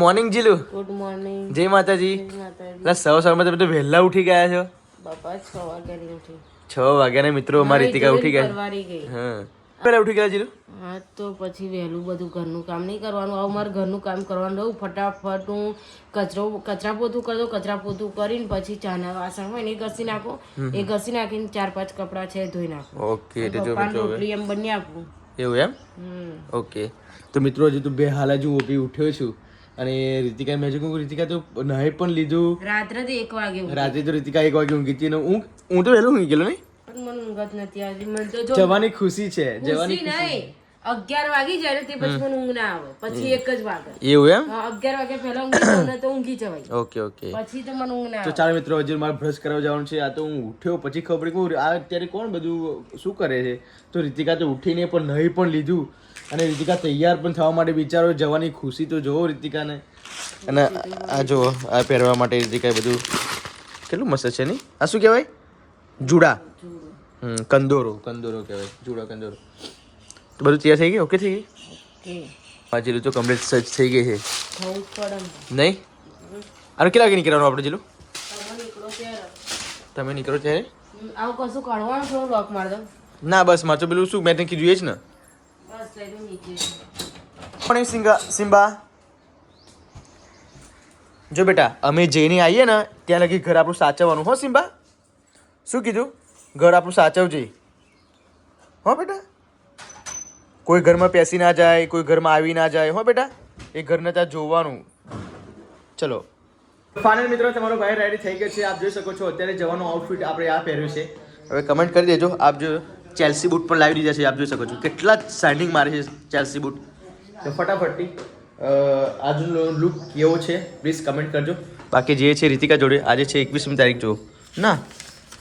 Morning Jilu? Good morning જય માતાજી. એટલે સવાર સવારમાં તમે તો વહેલા ઉઠી ગયા છો? બાપા છ વાગ્યાની ઉઠી. છ વાગ્યાના મિત્રો અમારી રીતિકા ઉઠી ગયા. હા. પહેલા ઉઠી ગયા જીલુ? હા તો પછી વહેલું બધું ઘરનું કામ નહીં કરવાનું. આવું મારે ઘરનું કામ કરવાનું રહું. ફટાફટ હું કચરો કચરા પોતું કરી કચરા પોતું કરીને પછી ચાના વાસણ હોય ને એ ઘસી નાખો એ ઘસી નાખીને ચાર પાંચ કપડાં છે ધોઈ નાખો. ઓકે રોટલી એમ બની આપું. એવું એમ? ઓકે. તો મિત્રો હજુ તું બે હાલ જ હું ઓપી ઉઠ્યો છું. અને રીતિકા મેં કહું રીતિકા તો નાહી પણ લીધું. રાત્રે તો એક વાગે રાત્રે તો રીતિકા એક વાગે ઊંઘી હતી ઊંઘ હું હું તો વહેલું ઊંઘી ગયેલો નહીં? પણ મને ઊંઘ નથી આવતી. મને તો જવાની ખુશી છે જવાની ખુશી નહીં. અગિયાર વાગી જાય તે પછી મને ઊંઘ ના આવે. પછી એક જ વાગે. એવું એમ? અગિયાર વાગે પહેલા ઊંઘ તો ઊંઘી જવાય. Okay okay. પછી તો મને ઊંઘ ના તો આવે. ચાલો મિત્રો હજુ મારે બ્રશ કરવા જવાનું છે. આ તો હું ઉઠ્યો પછી ખબર કે આ અત્યારે કોણ બધું શું કરે છે? તો રીતિકા તો ઉઠીને પણ નહીં પણ લીધું. અને રીતિકા તૈયાર પણ થવા માટે વિચારો જવાની ખુશી તો જોવો રીતિકાને. અને આ જો આ પહેરવા માટે રીતિકાએ બધું કેટલું મસ્ત છે નહીં? આ શું કહેવાય? જુડા. હમ કંદોરો કંદોરો કહેવાય. જુડા કંદોરો. તો બધું તૈયાર થઈ ગયું? ઓકે થઈ ગઈ? હા જીલું તો કમ્પ્લીટ સજ થઈ ગઈ છે. નહીં? આનું કેટલા વાગે નીકળવાનું આપણે જીલું? તમે નીકળો ત્યારે. તમે નીકળો ત્યારે? હમ, આવું કશું કાઢવાનું થોડું લોક માર દો ના બસ માર તો પેલું શું મેં તને કીધું એ જ ને. પણ એ સિંગા સિમ્બા જો બેટા અમે જઈને આવીએ ને ત્યાં લગી ઘર આપણું સાચવવાનું. હો સિમ્બા શું કીધું? ઘર આપણું સાચવજે. હો બેટા? કોઈ ઘરમાં પેસી ના જાય કોઈ ઘરમાં આવી ના જાય. હો બેટા એ ઘરને ત્યાં જોવાનું. ચલો. ફાઇનલ મિત્રો તમારો ભાઈ રેડી થઈ ગયો છે. આપ જોઈ શકો છો અત્યારે જવાનો આઉટફિટ આપણે આ પહેર્યું છે. હવે કમેન્ટ કરી દેજો. આપ જો ચેલ્સી બૂટ પણ લાવી દીધા છે આપ જોઈ શકો છો. કેટલા શાઇનિંગ મારે છે ચેલ્સી બૂટ તો ફટાફટથી આજનો લુક કેવો છે પ્લીઝ કમેન્ટ કરજો. બાકી જે છે રીતિકા જોડે આજે છે એકવીસમી તારીખ જો ના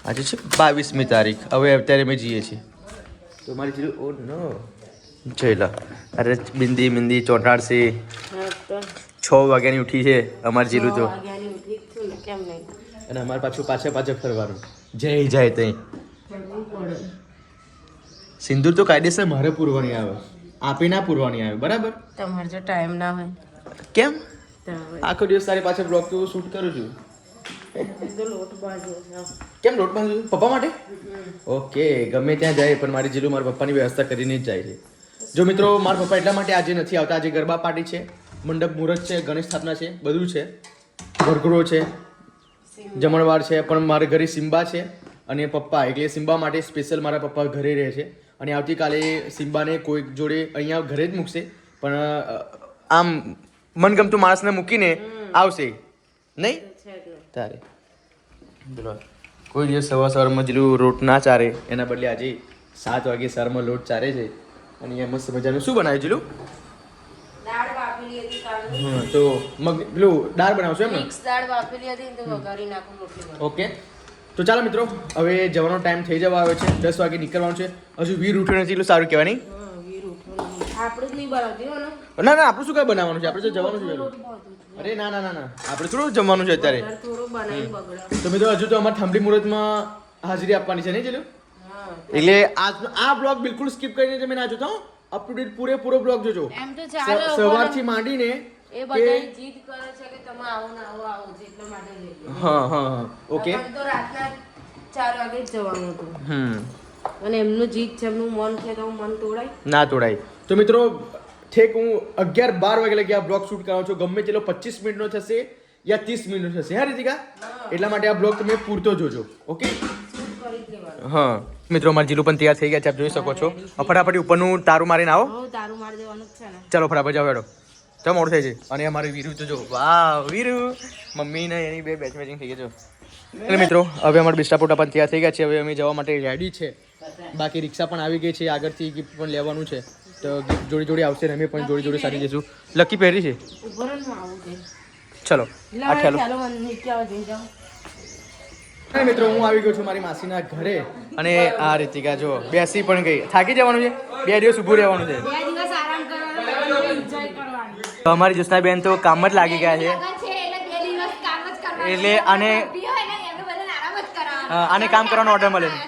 આજે છે બાવીસમી તારીખ. હવે અત્યારે અમે જઈએ છીએ. તો મારી જીરું ઓ નો જયલા અરે બિંદી બિંદી ચોંટાડશે છ. વાગ્યાની ઉઠી છે અમારે જીલું તો. અને અમારે પાછું પાછે પાછે ફરવાનું. જય જાય તઈ. સિંદૂર તો કાયદેસર મારે પૂરવાની આવે. આપી ના પૂરવાની આવે બરાબર? તમારે જો ટાઈમ ના હોય. કેમ? આખો દિવસ તારી પાછળ બ્લોગ તો શૂટ કરું છે. કેમ લોટ બાંધું? પપ્પા માટે? ઓકે ગમે ત્યાં જાય પણ મારી જીલું મારા પપ્પાની વ્યવસ્થા કરીને જ જાય છે. જો મિત્રો મારા પપ્પા એટલા માટે આજે નથી આવતા. આજે ગરબા પાર્ટી છે મંડપ મુહૂર્ત છે ગણેશ સ્થાપના છે બધું છે. વરઘોડો છે જમણવાર છે પણ મારા ઘરે સિમ્બા છે અને પપ્પા. એટલે સિમ્બા માટે સ્પેશિયલ મારા પપ્પા ઘરે રહે છે. અને આવતીકાલે સિમ્બાને કોઈક જોડે અહીંયા ઘરે જ મૂકશે. પણ આમ મનગમતું માણસને મૂકીને આવશે. નહીં. તારે. બોલો. કોઈ દિવસ સવાર સવારમાં જેટલું રોટ ના ચારે એના બદલે આજે સાત વાગે સવારમાં લોટ ચારે છે. અને અહીંયા મસ્ત મજાનું શું બનાવ્યું. હા તો મગ પેલું દાળ બનાવશો એમ દાળ બાફેલી હતી તો વઘારી નાખું રોટલી ઓકે. તો ચાલો મિત્રો હવે જવાનો ટાઈમ થઈ જવા આવ્યો છે. દસ વાગે નીકળવાનું છે. હજુ વીર ઉઠ્યો નથી એટલું સારું કહેવાય નહીં? ને. ના આપણું શું કાંઈ બનાવવાનું છે? આપણે તો જવાનું છે અરે ના ના ના ના. આપણે થોડું જમવાનું છે અત્યારે. તો મિત્રો હજુ તો અમારે થાંભલી મુહૂર્તમાં હાજરી આપવાની છે નહીં ચેલું? એટલે આ આ બ્લોગ બિલકુલ સ્કીપ કરીને તમે ના જોતા અપ ટુ ડેટ પૂરેપૂરો બ્લોગ જોજો. એમ તો ચાલો સવારથી માંડીને એ બધા જીદ કરે છે કે તમે આવો ના આવો આવો એટલા માટે હા હા હા. ઓકે તો રાતના ચાર વાગે જ જવાનું હતું. હમ. અને એમનું જીદ છે એમનું મન છે તો મન તોડાય. ના તોડાય. તો મિત્રો ઠેક હું અગિયાર બાર વાગે લગી આ બ્લોગ શૂટ કરાવ છું. ગમે તેટલો પચીસ મિનિટનો થશે યા ત્રીસ મિનિટનો થશે. હા રીતિકા? એટલા માટે આ બ્લોગ તમે પૂરતો જોજો. ઓકે હા. મિત્રો મારી જીલું પણ તૈયાર થઈ ગયા છે આપ જોઈ શકો છો. ફટાફટ ઉપરનું તારું મારીને આવો. તારું મારી દેવાનું છે ને. ચાલો ફટાફટ જાઓ હેડો. તો મોડું થઈ છે? અને અમારી વીરુ તો જો વાહ વીરુ. મમ્મી ને એની બે બેચ મેચિંગ થઈ ગઈ છે. એટલે મિત્રો હવે અમારા બિસ્ટાપોટા પણ તૈયાર થઈ ગયા છે. હવે અમે જવા માટે રેડી છે. બાકી રિક્ષા પણ આવી ગઈ છે આગળથી ગિફ્ટ પણ લેવાનું છે. તો ગિફ્ટ જોડી જોડી આવશે ને અમે પણ જોડી જોડી સારી જઈશું. લકી પહેરી છે? ચલો આ ખ્યાલો. મિત્રો હું આવી ગયો છું મારી માસીના ઘરે. અને આ રીતિકા જો બેસી પણ ગઈ. થાકી જવાનું છે? બે દિવસ ઊભું રહેવાનું છે. બે દિવસ આરામ કરવાનો એન્જોય કરવાનું. તો અમારી જ્યોત્સનાબેન તો કામ જ લાગી ગયા છે. એટલે બે દિવસ કામ જ કરવાનું એટલે આને આને કામ કરવાનો ઓર્ડર મળે છે.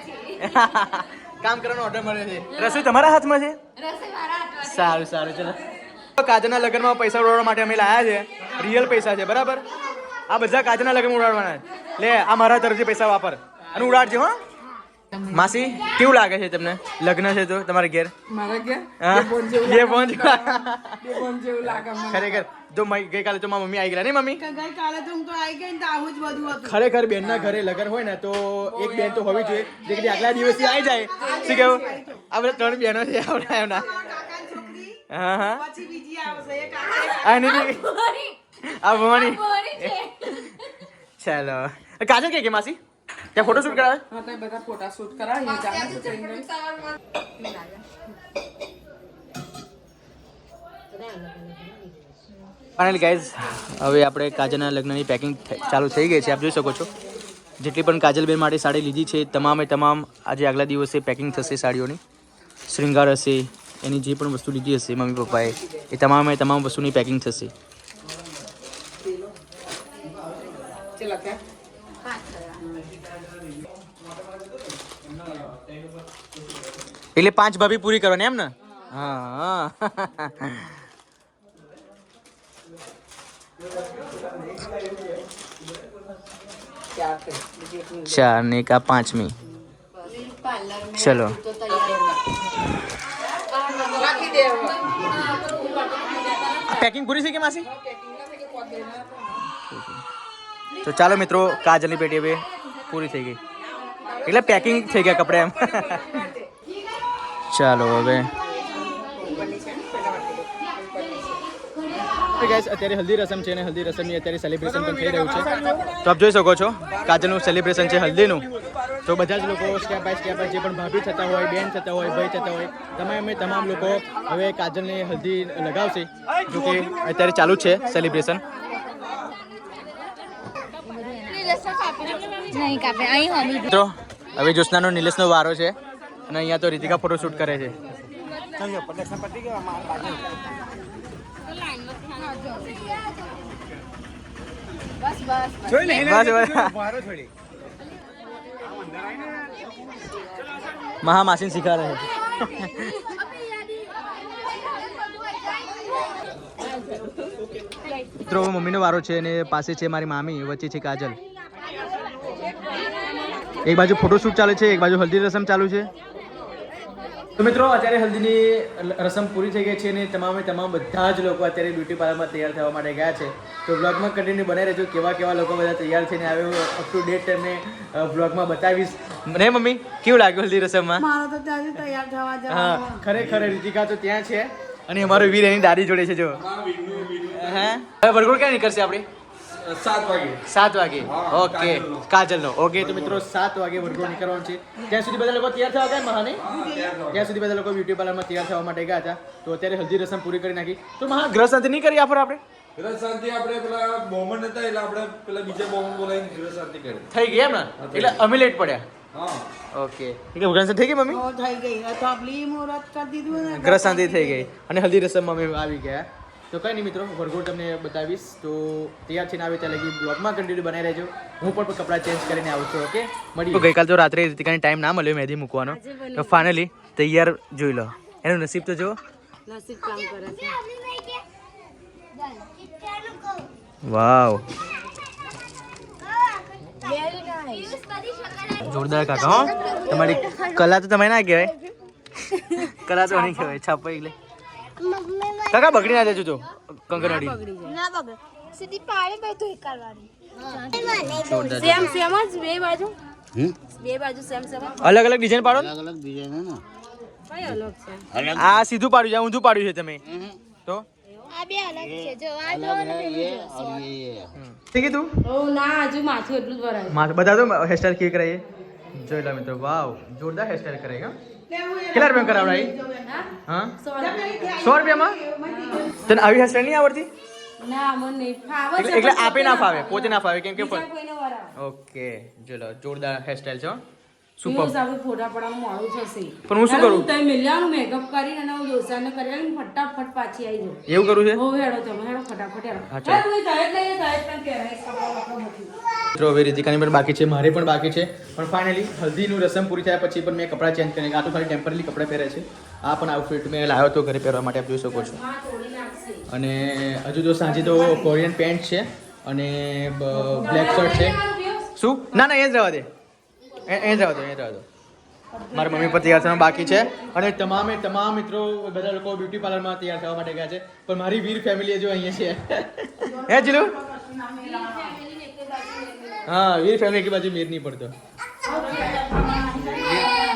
કામ કરવાનો ઓર્ડર મળે છે. રસોઈ તમારા હાથમાં છે? રસોઈ મારા હાથમાં છે. સારું સારું ચલો. કાજના લગ્નમાં પૈસા ઉડાડવા માટે અમે લાયા છે. રિયલ પૈસા છે બરાબર? આ બધા કાચના લગ્ન ઉડાડવાના છે. લે આ મારા તરફથી પૈસા વાપર. અને ઉડાડજો હો. માસી કેવું લાગે છે તમને? લગ્ન છે તો તમારે ઘેર? મારા ઘેર. ખરેખર જો ગઈકાલે તો મારી મમ્મી આવી ગયા નહીં મમ્મી? ગઈકાલે તો હું તો આવી ગઈ તો આવું જ બધું હતું. ખરેખર બેનના ઘરે લગન હોય ને તો એક બેન તો હોવી જોઈએ. જે કદી આગલા દિવસથી આવી જાય. શું કેવું? આ બધા ત્રણ બેનો છે આપણા એમના. હા હા. આ ભવાની. ચાલો કાજલ કે કે માસી ત્યાં ફોટો શૂટ કરાવે હા તો બધા ફોટા શૂટ કરાવીએ ચાલે તો ગઈ. ફાઇનલી ગાઈઝ હવે આપણે કાજલના લગ્નની પેકિંગ ચાલુ થઈ ગઈ છે. આપ જોઈ શકો છો. જેટલી પણ કાજલબેન માટે સાડી લીધી છે તમામે તમામ આજે આગલા દિવસે પેકિંગ થશે સાડીઓની. શ્રૃંગાર હશે એની જે પણ વસ્તુ લીધી હશે મમ્મી પપ્પાએ એ તમામે તમામ વસ્તુની પેકિંગ થશે. ચલો કે એટલે પાંચ ભાભી પૂરી કરવાની એમ ને હા હા ચાર થઈ. બીજી એક મિનિટ. ચાર ને એક આ પાંચમી ચલો રાખી દે હવે. પેકિંગ પૂરી થઈ ગઈ માસી તો ચાલો મિત્રો કાજલની પેટી હવે પૂરી થઈ ગઈ. એટલે પેકિંગ થઈ ગયા કપડા એમ. ચાલો હવે. અત્યારે હલ્દી રસમ છે અને હલ્દી રસમની અત્યારે સેલિબ્રેશન પણ થઈ રહ્યું છે. તો આપ જોઈ શકો છો કાજલનું સેલિબ્રેશન છે હલ્દીનું. તો બધા જ લોકો સ્ટેપ બાય સ્ટેપ જે પણ ભાભી થતા હોય બેન થતા હોય ભાઈ થતા હોય તમામે તમામ લોકો હવે કાજલને હલ્દી લગાવશે જો કે અત્યારે ચાલુ છે સેલિબ્રેશન નહીં કાપે અહીં હોમી મિત્રો હવે જ્યોત્સનાનો નિલેશનો વારો છે અને અહીંયા તો રીતિકા ફોટો શૂટ કરે છે. બસ બસ બસ. બસ મહા માસીન શીખા રહે મિત્રો હવે મમ્મીનો વારો છે અને પાસે છે મારી મામી વચ્ચે છે કાજલ. એક બાજુ ફોટોશૂટ ચાલે છે એક બાજુ હલ્દી રસમ ચાલુ છે. તો મિત્રો અત્યારે હલ્દીની રસમ પૂરી થઈ ગઈ છે અને તમામે તમામ બધા જ લોકો અત્યારે બ્યુટી પાર્લરમાં તૈયાર થવા માટે ગયા છે. તો બ્લોગમાં કન્ટિન્યુ બનાવી રહેજો કેવા કેવા લોકો બધા તૈયાર થઈને આવ્યો અપ ટુ ડેટ તમને બ્લોગમાં બતાવીશ. મને મમ્મી કેવું લાગ્યું હલ્દી રસમમાં? મારે તો ત્યાંથી તૈયાર થવા હા ખરેખર રીતિકા તો ત્યાં છે. અને અમારો વીર એની દાદી જોડે છે જો. હે? હવે વરઘોડ ક્યાં નીકળશે આપણી સાત વાગે. સાત વાગે. ઓકે. કાજલનો. ઓકે તો મિત્રો સાત વાગે વર્ગો નીકળવાનું છે. ત્યાં સુધી બધા લોકો તૈયાર થવા ગયા મહાને? ત્યાં સુધી બધા લોકો બ્યુટી પાર્લરમાં તૈયાર થવા માટે ગયા હતા તો અત્યારે હલ્દી રસમ પૂરી કરી નાખી. તો મહા ગ્રહ શાંતિ નહીં કરી આફર આપણે? ગ્રહ શાંતિ આપણે પેલા બોમન હતા એટલે આપણે પેલા બીજા બોમન બોલાવીને ગ્રહ શાંતિ કરી. થઈ ગઈ એમ ને? એટલે અમે લેટ પડ્યા. ઓકે. એટલે ગ્રહ થઈ ગઈ મમ્મી? થઈ ગઈ. તો આપલી મુહૂર્ત કરી દીધું ગ્રહ શાંતિ થઈ ગઈ. અને હલ્દી રસમ મમ્મી આવી ગયા. તો કંઈ નહીં મિત્રો વરઘોડ તમને બતાવીશ. તો તૈયાર થઈને આવે ત્યાં લગી બ્લોગમાં કન્ટિન્યુ બનાવી રહેજો. હું પણ કપડાં ચેન્જ કરીને આવું છું ઓકે મળી ગઈકાલ તો રાત્રે રીતિકાને ટાઈમ ના મળ્યો મહેંદી મૂકવાનો. તો ફાઇનલી તૈયાર જોઈ લો. એનું નસીબ તો જો. નસીબ કામ કરે છે. વાવ. જોરદાર કાકા હો. તમારી કલા તો તમે ના કહેવાય. કલા તો નહીં કહેવાય. છાપાઈ એટલે કાકા બગડી ના જજો તો કંકરવાડી ના બગડે. સીધી પાણી ભાઈ ધોઈ કરવાની સેમ સેમ જ બે બાજુ. બે બાજુ સેમ સેમ અલગ અલગ અલગ ડિઝાઇન પાડો ને. કઈ અલગ છે? આ સીધું પાડ્યું છે ઊંધું પાડ્યું છે તમે. તો? આ બે અલગ છે. જો આ જો ઠીક તું ઓ ના હજુ માથું એટલું જ ભરાય માથું બધા તો હેરસ્ટાઈલ કેવી કરાય જોઈ લો મિત્રો વાવ જોરદાર હેરસ્ટાઈલ કરાવી હા. કેટલા રૂપિયા કરાવડાવી સો રૂપિયામાં? તને આવી હેરસ્ટાઈલ નહીં આવડતી? એટલે આપે ના ફાવે પોતે ના ફાવે કેમ કે. ઓકે ચલો જોરદાર હેરસ્ટાઈલ છે સુપર ફોટા થશે. પણ હું શું કરું? તઈ મિલ્યાનું મેકઅપ કરીને અને હું કરીને ફટાફટ પાછી આવી જાઉં. એવું કરું છે? હો હેડો તમે હેડો ફટાફટ હેડો. હા, ચાલો. પણ. મિત્રો હવે રીતિકાની પણ બાકી છે, મારે પણ બાકી છે. પણ ફાઇનલી હલ્દીનું રસમ પૂરી થયા પછી પણ મેં કપડાં ચેન્જ કરીને, આ તો ખાલી ટેમ્પરરી કપડાં પહેરે છે. આ પણ આઉટફિટ મેં લાવ્યો તો ઘરે પહેરવા માટે આપ જોઈ શકો છો. અને હજુ તો સાંજે તો કોરિયન પેન્ટ છે અને બ્લેક શર્ટ છે. શું? ના ના, એ જ રહેવા દે. એ જ રહેવા દો, એ જ રહેવા દો. મારા મમ્મી પણ તૈયાર થવાનું બાકી છે. અને તમામે, તમામ મિત્રો, બધા લોકો બ્યુટી પાર્લરમાં તૈયાર થવા માટે ગયા છે. પણ મારી વીર ફેમિલી જો અહીંયા છે. હે, જીલુ? હા વીર ફેમિલી કે બાજુ મેર નહીં પડતો.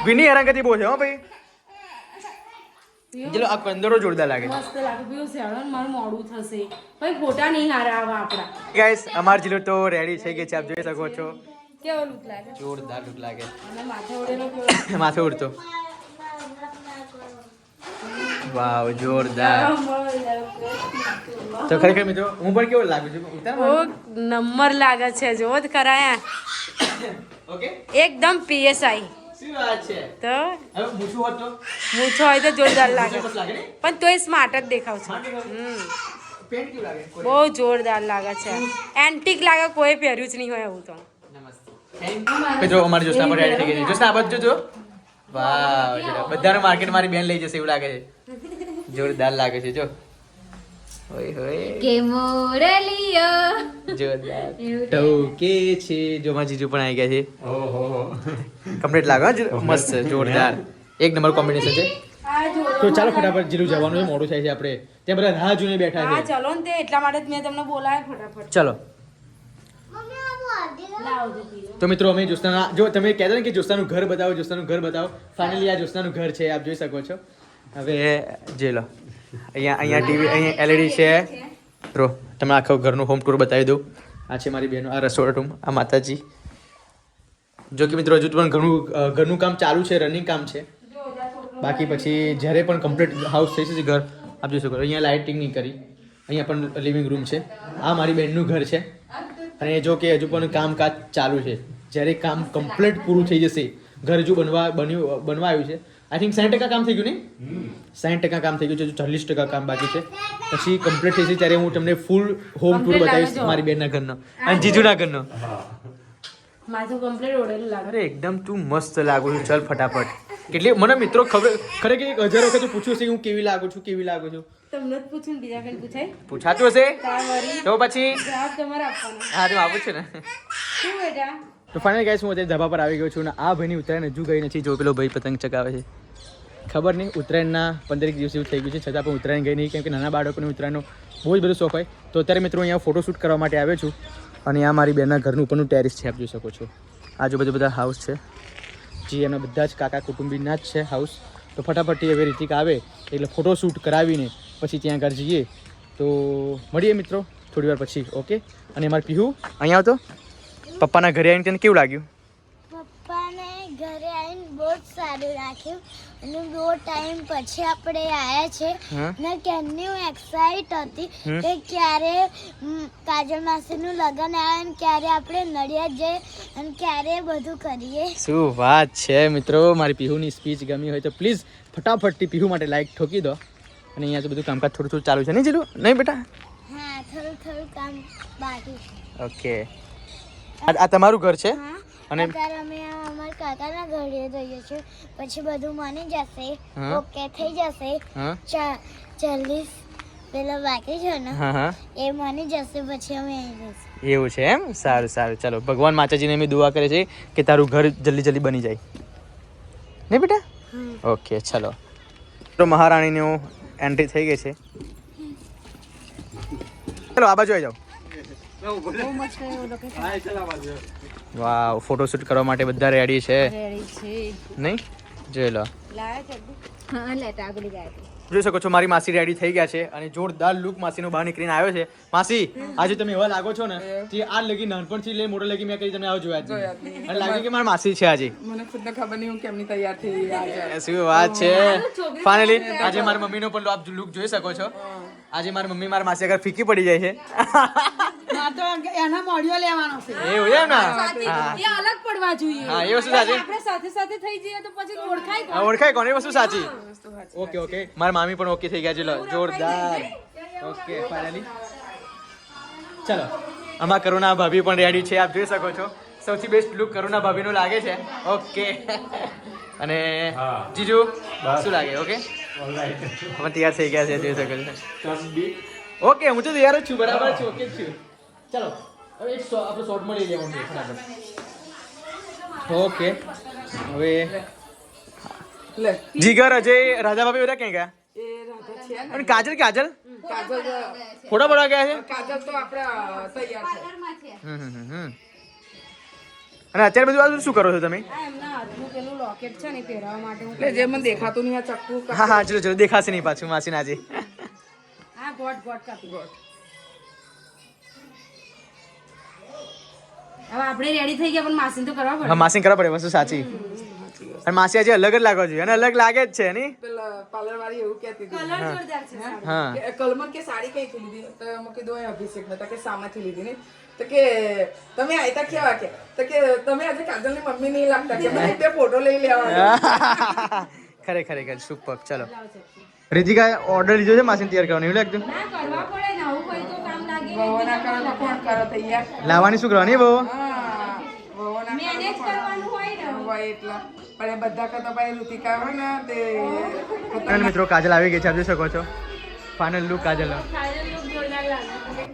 વિની હેરાનગતિ બહુ છે હો ભાઈ. ચલો આ કંદરો જોરદાર લાગે છે. મસ્ત લાગે. પીવું શેડો ને મારું મોડું થશે. ભાઈ ફોટા નહીં હારા આવા આપડા ગાઈસ અમાર જીલો તો રેડી છે કે છે આપ જોઈ શકો છો. કેવો લુક લાગે? જોરદાર લુક લાગે. અને માથે કેવો માથે ઉડતો વાવ જોરદાર. તો ખરેખર મિત્રો હું પણ કેવો લાગુ છું? ઉતાર ઓ નંબર લાગે છે જો જ કરાયા ઓકે. એકદમ પીએસઆઈ. તો? હવે મૂછું હોત તો? મૂછો હોય તો જોરદાર લાગે. પણ તોય સ્માર્ટ જ દેખાવ છે. બહુ જોરદાર લાગે છે. એન્ટિક લાગે કોઈ પહેર્યું જ નહીં હોય એવું તો. જો અમારી જોશના પર રેડી થઈ ગઈ છે. જોશના આ બાજુ જોજો વાવ બધાને માર્કેટ મારી બેન લઈ જશે એવું લાગે છે. જોરદાર લાગે છે જો. કે મોરલિયો જોરદાર ટોકે છે જો માં જીજુ પણ આવી ગયા છે ઓહો કમ્પ્લીટ લાગે મસ્ત જોરદાર એક નંબર કોમ્બિનેશન છે તો ચાલો ફટાફટ જીલું જવાનું છે મોડું થાય છે આપણે. ત્યાં બધા રાહ જોઈને બેઠા હા છે ચાલો ને તે એટલા માટે મેં તમને બોલાવ્યા ફટાફટ. ચલો. તો મિત્રો અમે જોસ્તાના જો તમે કહેતા ને કે જોસ્તાનું ઘર બતાવો જોસ્તાનું ઘર બતાવો. ફાઇનલી આ જોસ્તાનું ઘર છે આપ જોઈ શકો છો. હવે જે લો. અહીંયા અહીંયા ટીવી અહીંયા એલઈડી છે. રો, તમને આખો ઘરનું હોમ ટૂર બતાવી દઉં. આ છે મારી બહેનો, આ રસોડા રૂમ આ માતાજી. જો કે મિત્રો, હજુ પણ ઘણું ઘરનું કામ ચાલુ છે રનિંગ કામ છે. બાકી પછી જ્યારે પણ કમ્પ્લીટ હાઉસ થઈ જશે ઘર, આપ જોઈ શકો અહીંયા લાઇટિંગ નહીં કરી. અહીંયા પણ લિવિંગ રૂમ છે. આ મારી બહેનનું ઘર છે. અને જો કે હજુ પણ કામકાજ ચાલુ છે. જ્યારે કામ કમ્પ્લીટ પૂરું થઈ જશે, ઘર હજુ બનવા બન્યું બનવા આવ્યું છે આઈ થિંક સાઠ ટકા કામ થઈ ગયું નહીં? સાઠ ટકા કામ થઈ ગયું છે જો ચાલીસ ટકા કામ બાકી છે. પછી કમ્પ્લીટ થઈ જશે ત્યારે હું તમને ફૂલ હોમ ટૂર બતાવીશ. મારી બેનના ઘરનો. અને જીજુના ઘરનો. અરે એકદમ તું મસ્ત લાગુ છું. ચલ ફટાફટ. કેટલી મને મિત્રો ખબર ખરેખર એક હજાર વખત પૂછ્યું છે હું કેવી લાગુ છું કેવી લાગુ છું. તમને જ પૂછું બીજા કઈ પૂછાય? પૂછાતું હશે? તો પછી? જવાબ તમારે આપવાનો. હા તો આવું છે ને. શું બેટા? તો ફાઇનલ ગાઈસ હું અત્યારે ધાબા પર આવી ગયો છું અને આ ભાઈની ઉત્તરાયણ હજુ ગઈ નથી જો પેલો ભાઈ પતંગ ચગાવે છે. ખબર નહીં, ઉત્તરાયણના પંદરેક દિવસ એવું થઈ ગયું છે, છતાં પણ ઉત્તરાયણ ગઈ નહીં, કેમ કે નાના બાળકોને ઉત્તરાયણનો બહુ જ બધો શોખ હોય. તો અત્યારે મિત્રો અહીંયા ફોટોશૂટ કરવા માટે આવ્યો છું અને આ મારી બેનના ઘરનું ઉપરનું ટેરિસ છે, આપ જોઈ શકો છો. આજુબાજુ બધા હાઉસ છે. જી એમના બધા જ કાકા કુટુંબીના જ છે હાઉસ તો ફટાફટ હવે રીતિક આવે, એટલે ફોટોશૂટ કરાવીને પછી ત્યાં આગળ જઈએ. તો મળીએ મિત્રો થોડી વાર પછી ઓકે અને મારે પીહુ, અહીંયા આવતો? પપ્પાના ઘરે આવીને તને કેવું લાગ્યું? પપ્પાને ઘરે આવીને બહુ જ સારું રાખ્યું અને બહુ ટાઈમ પછી આપણે આવ્યા છે. ને ક્યારની હું એક્સાઇટ હતી કે ક્યારે કાજલ માસીનું લગ્ન આવે ને ક્યારે આપણે નડિયાદ જઈએ અને ક્યારે બધું કરીએ. શું વાત છે મિત્રો? મારી પીહુની સ્પીચ ગમી હોય તો પ્લીઝ ફટાફટથી પીહુ માટે લાઈક ઠોકી દો. અને અહીંયા તો બધું કામકાજ થોડું થોડું ચાલુ છે. નહીં જીલું? નહીં બેટા? હા થોડું થોડું કામ બાકી ઓકે આ આ તમારું ઘર છે? હા. અને- અત્યારે અમે અમારા કાકાના ઘરે જઈએ છીએ. પછી બધું મને જશે. હા. ઓકે થઈ જશે. હા? ચા ચાલીસ પેલા બાકી છે ને હા હા. એ મને જશે પછી અમે અહીં જઈશું એવું છે એમ? સારું સારું. ચાલો ભગવાન માતાજીને અમે દુઆ કરે છે કે તારું ઘર જલ્દી જલ્દી બની જાય. નહીં બેટા? ઓકે ચલો. તો મહારાણીની એન્ટ્રી થઈ ગઈ છે. ચલો આ બાજુ આવી જાઓ. વાવ ફોટોશૂટ કરવા માટે બધા રેડી છે. નહીં? જોઈ લો. જોઈ શકો છો મારી માસી રેડી થઈ ગયા છે અને જોરદાર લુક માસીનો બહાર નીકળીને આવ્યો છે. માસી આજે તમે એવા લાગો છો ને જે આ લગી નાનપણથી લઈ મોટો લગી મેં કઈ તમે આવો જોયા છે. અને લાગે કે મારી માસી છે આજે. મને ખુદને ખબર નહીં હું કેમની તૈયાર થઈ આજે. શું વાત છે. ફાઇનલી આજે મારી મમ્મીનો પણ આપ લુક જોઈ શકો છો. આજે મારી મમ્મી મારા માસી આગળ ફીકી પડી જાય છે. એના મોડિયો લેવાનો છે. એવું એમ ને? એ અલગ પડવા જોઈએ. હા, એ વસ્તુ સાચી. આપણે સાથે સાથે થઈ જઈએ તો પછી ઓળખાય આ ઓળખાય કોની વસ્તુ સાચી. Okay okay. મારા મામી પણ ઓકે થઈ ગયા છે જોરદાર. Okay finally. ચલો આમાં કરુણા ભાભી પણ રેડી છે આપ જોઈ શકો છો. સૌથી બેસ્ટ લુક કરુણા ભાભીનો લાગે છે. ઓકે. અને. જીજુ શું લાગે ઓકે? અમે તૈયાર થઈ ગયા છે જોઈ શકો છો. ઓકે હું તો તૈયાર જ છું બરાબર છું ઓકે છું. ચાલો હવે એક આપણે શોર્ટમાં લઈ લેવાનું છે ફટાફટ. ઓકે. હવે એટલે જીગર અજય રાજા ભાભી બધા ક્યાં ગયા? એ રાધા છે. ને અને કાજલ કાજલ? ફોટા પડવા ગયા છે? કાજલ તો આપણે તૈયાર છે. હમ હમ હમ હમ. અને અત્યારે બધું આ શું કરો છો તમે? આ એમના હાથનું પેલું લોકેટ છે ને એ પહેરાવવા માટે હું એટલે જે મને દેખાતું નહીં આ ચક્કુ હા હા ચલો ચલો દેખાશે નહીં પાછું માસી નાજી હા ગોટ ગોટ કાપી. ગોટ હવે આપણે રેડી થઈ ગયા પણ માસીને તો કરવા હા પડે માસી કરવા પડે વસ્તુ સાચી. અને માસી આજે અલગ જ લાગો જોઈએ અને અલગ લાગે જ છે ને પેલા પાર્લર વાળી એવું કહેતી હતી. કલર જોરદાર છે હા. કે કલમર કે સાડી કઈ લીધી તો અમે કીધું એ અભિષેક ને તો કે સામાથી લીધી ને તો કે તમે આયતા કેવા કે? તો કે તમે આજે કાજલની મમ્મી નહીં લાગતા કે? મને તે ફોટો લઈ લેવા ખરે ખરેખર સુપર ચલો. રીતિકા ઓર્ડર લીધો છે માસીને તૈયાર કરવાનું એવું લાગતું? ના કરવા પડે ને આવું કોઈ તો કરો તો કોણ કરો તૈયાર? લાવવાની શું કરવાની બહુ? હા ભવોના મેનેજ કરવાનું હોય ને. હોય એટલા. પણ એ બધા કરતા ભાઈ ઋતિકા હોય ને તે અને મિત્રો કાજલ આવી ગઈ છે આપ જોઈ શકો છો. ફાઇનલ લુક કાજલ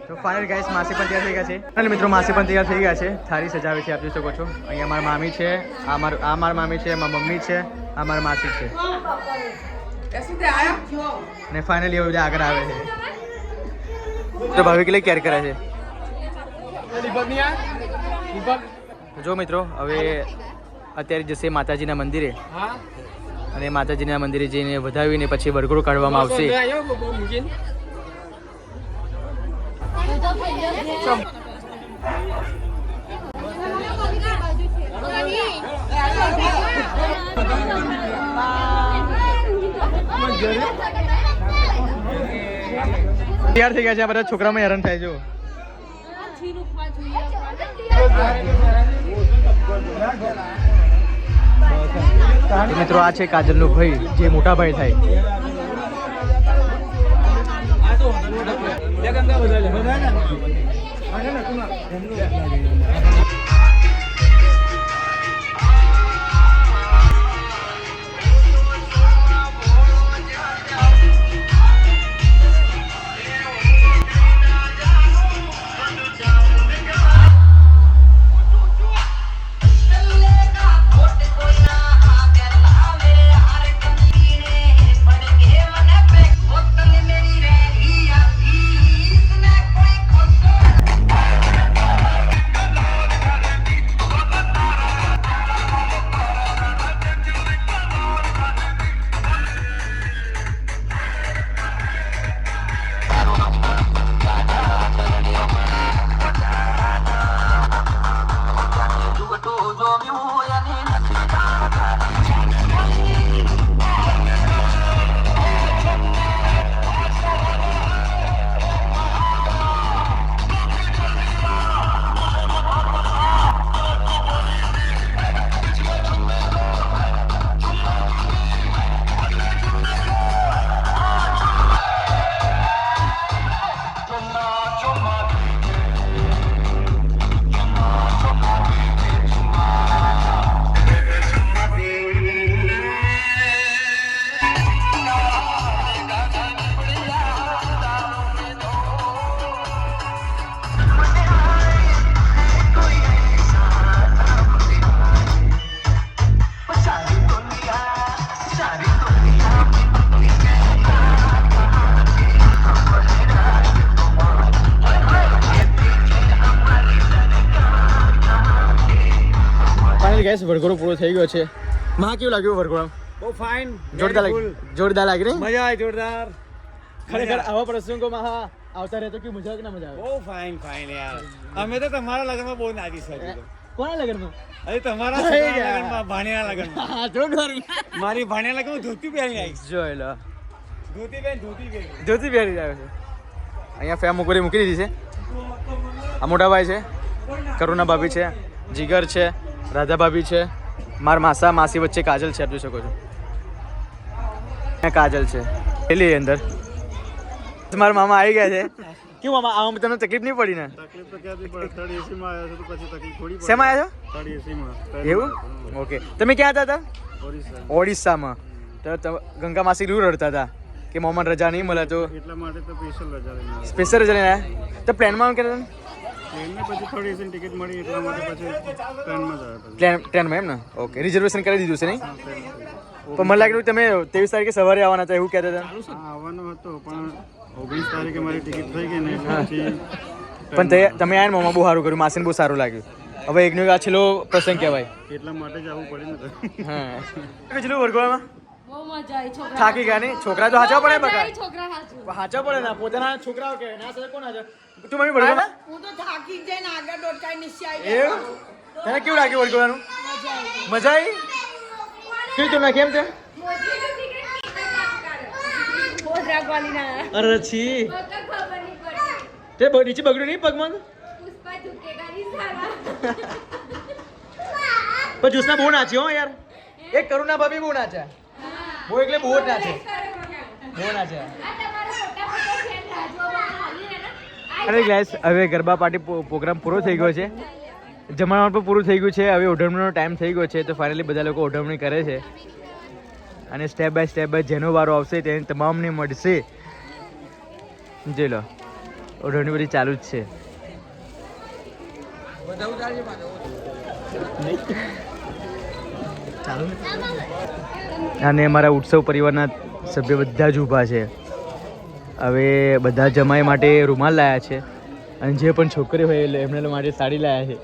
તો ફાઇનલ ગાઈસ માસી પણ તૈયાર થઈ ગયા છે. અને મિત્રો માસી પણ તૈયાર થઈ ગયા છે. થાળી સજાવે છે આપ જોઈ શકો છો. અહીંયા મારા મામી છે આ મારું આ મારા મામી છે મારા મમ્મી છે આ મારા માસી છે. ને અને ફાઇનલી હવે બધા આગળ આવે છે. તો ભાવિક લઈ કેર કરે છે? જો મિત્રો, હવે અત્યારે જશે માતાજીના મંદિરે, અને માતાજીના મંદિરે જઈને વધાવીને પછી વરઘોડો કાઢવામાં આવશે. તૈયાર થઈ ગયા છે બધા છોકરામાં હેરાન થાય જો મિત્રો, આ છે કાજલનો ભાઈ, જે મોટા ભાઈ થાય. ગેસ વરઘોડો પૂરો થઈ ગયો છે. માં કેવું લાગ્યું વરઘોડો બહુ ફાઇન જોરદાર લાગ્યું જોરદાર લાગી રહી મજા આવી જોરદાર. ખરેખર આવા પ્રસંગોમાં હા આવતા રહે તો કેવી મજા કે ના મજા આવે? બહુ ફાઇન ફાઇન યાર. અમે તો તમારા લગ્નમાં બહુ નાચી શકીએ કોના લગ્નમાં? અરે તમારા. લગ્નમાં ભાણિયાના લગ્નમાં. જોરદાર. મારી ભાણિયા લગ્નમાં ધોતી પહેરી આવી. જો લો. ધોતી પહેરી ધોતી પહેરી. ધોતી પહેરી આવે છે. અહીંયા ફેમ મૂકી દીધી છે. આ મોટા ભાઈ છે. કરુણા ભાભી છે. જીગર છે રાધા ભાભી છે મારા માસા માસી વચ્ચે કાજલ છે આપ જોઈ શકો છો. કાજલ છે. પેલી અંદર. મારા મામા આવી ગયા છે. કેવું મામા આમાં તમને તકલીફ નહીં પડી ને? તકલીફ તો ક્યાંથી પડે? થર્ડ એસીમાં આવ્યો છે તો પછી તકલીફ થોડી શેમાં આવ્યા થર્ડ છો એવું? ઓકે. તમે ક્યાં હતા હતા ઓડિશામાં. તો ગંગા માસી દૂર રડતા હતા કે મોમાં રજા નહીં મળે તો? એટલા માટે તો સ્પેશિયલ રજા. સ્પેશિયલ રજા લઈને તો પ્લેનમાં કે ટ્રેનને પછી થર્ડ એસીની ટિકિટ મળી એટલા માટે પછી ટ્રેનમાં જ આવ્યા પછી. ટ્રેનમાં એમ ને? ઓકે રિઝર્વેશન કરી દીધું છે નહીં? પણ મને લાગ્યું તમે ત્રેવીસ તારીખે સવારે આવવાના હતા એવું કહેતા હતા. આવવાનો હતો પણ ઓગણીસ તારીખે મારી ટિકિટ થઈ ગઈ ને પછી પણ તમે આયા ને મોમાં બહુ સારું કર્યું માસીને બહુ સારું લાગ્યું. હવે એકનો એક આ છેલ્લો પ્રસંગ કહેવાય. એટલા માટે જ આવવું પડે ને હા. કેટલું વર્ગવામાં બહુ મજા આવી છોકરા થાકી ગયા નહીં? છોકરા તો હાચવા પડે બકા. છોકરા હાચવા પડે ના? પોતાના છોકરાઓ કે ના સર કોણ હાચા? તું મમ્મી ભણવા હું તો થાકી જઈને આગળ દોડકાઈ નીચે આવી તને કેવું લાગ્યું મજા આવી કેવી તમને કેમ છે અરે છી. તે બ- નીચે બગડ્યું નહીં પગમાં? પણ જ્યોત્સના બહુ નાચ્યો હો યાર. એક કરુણા ભાભી બહુ નાચ્યા બહુ એટલે બહુ જ છે. બહુ નાચ્યા અરે ગાઈસ હવે ગરબા પાર્ટી પ્રોગ્રામ પૂરો થઈ ગયો છે. જમણવાર પણ પૂરું થઈ ગયું છે. હવે ઓઢવણીનો ટાઈમ થઈ ગયો છે તો ફાઇનલી બધા લોકો ઓઢવણી કરે છે. અને સ્ટેપ બાય સ્ટેપ બાય જેનો વારો આવશે તેને તમામને મળશે. જોઈ લો ઓઢવણી બધી ચાલુ જ છે. અને અમારા ઉત્સવ પરિવારના સભ્ય બધા જ ઊભા છે. હવે બધા જમાઈ માટે રૂમાલ લાયા છે. અને જે પણ છોકરી હોય એમને માટે સાડી લાયા છે.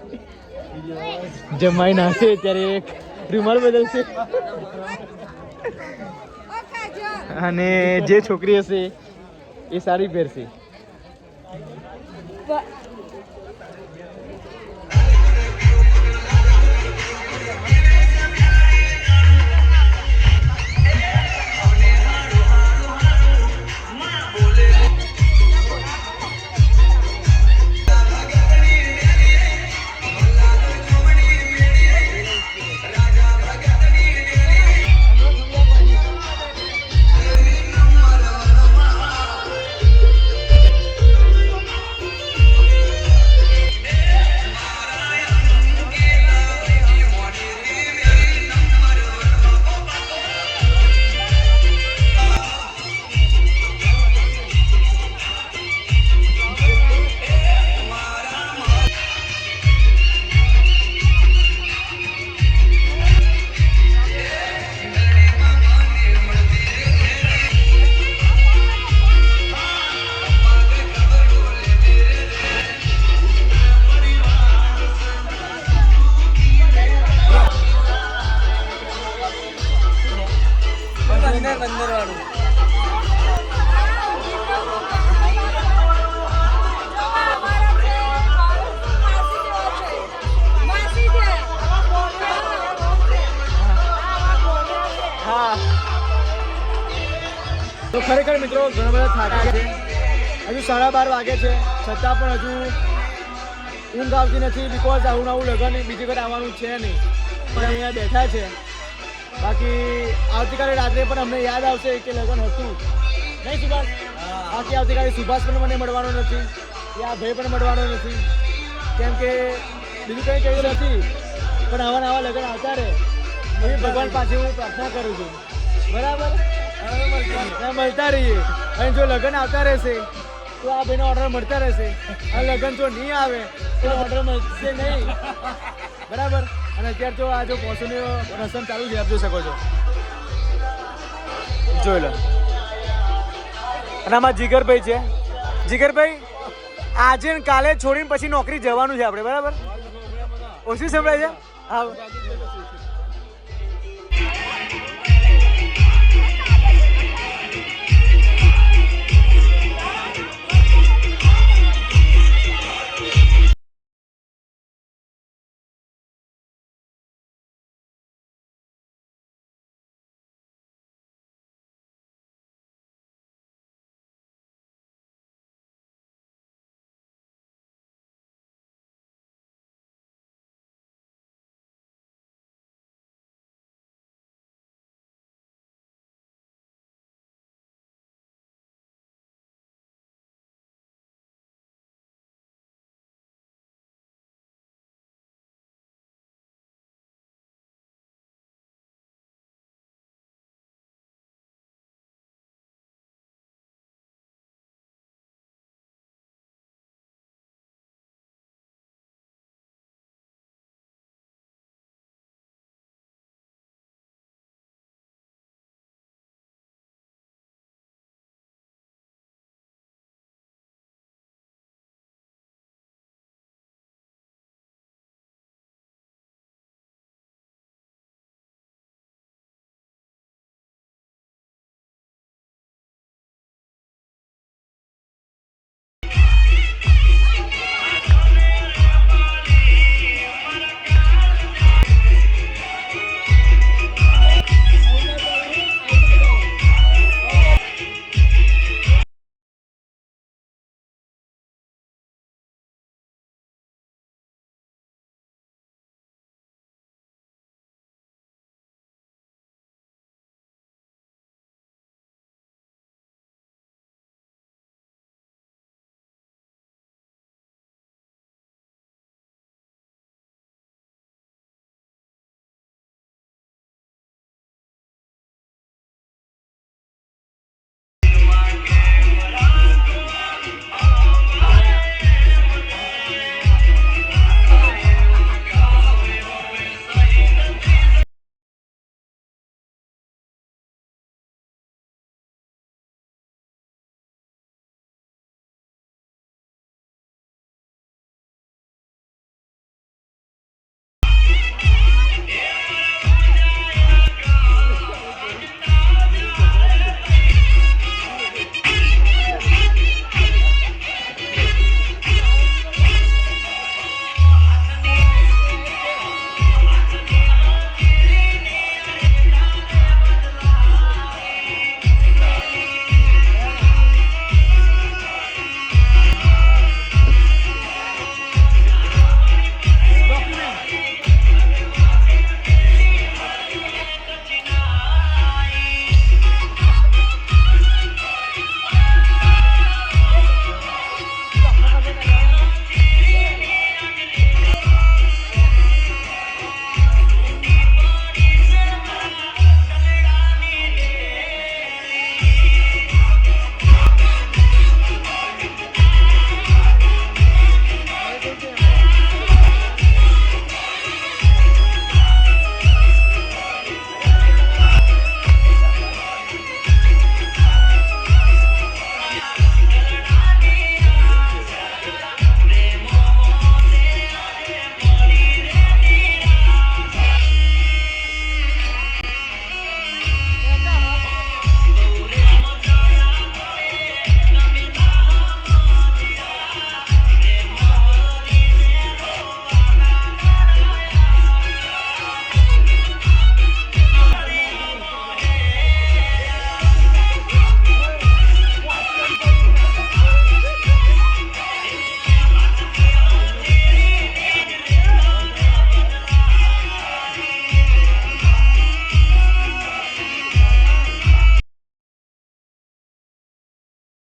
જમાઈ નાશે ત્યારે એક રૂમાલ બદલશે. અને જે છોકરી હશે એ સાડી પહેરશે. તો ખરેખર મિત્રો ઘણા બધા થાક્યા છે. હજુ સાડા બાર વાગે છે. છતાં પણ હજુ ઊંઘ આવતી નથી બિકોઝ આવું આવું લગન બીજી વખત આવવાનું છે નહીં. પણ અહીંયા બેઠા છે. બાકી આવતીકાલે રાત્રે પણ અમને યાદ આવશે કે લગ્ન હતું. નહીં સુભાષ? બાકી આવતીકાલે સુભાષ પણ મને મળવાનો નથી. યા ભાઈ પણ મળવાનો નથી. કેમ કે બીજું કંઈ કહ્યું નથી. પણ આવા નવા લગ્ન આવતા રહે. ભગવાન પાસે હું પ્રાર્થના કરું છું. બરાબર? મળતા રહીએ. અને જો લગ્ન આવતા રહેશે, તો આ ભાઈનો ઓર્ડર મળતા રહેશે. અને લગ્ન જો નહીં આવે, તો ઓર્ડર મળશે નહીં. બરાબર? અને અત્યારે તો આ જો પોસુની રસમ ચાલુ છે, આપ જોઈ શકો છો. જોઈ લો. અને આમાં જીગરભાઈ છે. જીગરભાઈ, આજે કાલે છોડીને પછી નોકરી જવાનું છે આપણે, બરાબર? ઓછી સંભળાય છે? હા.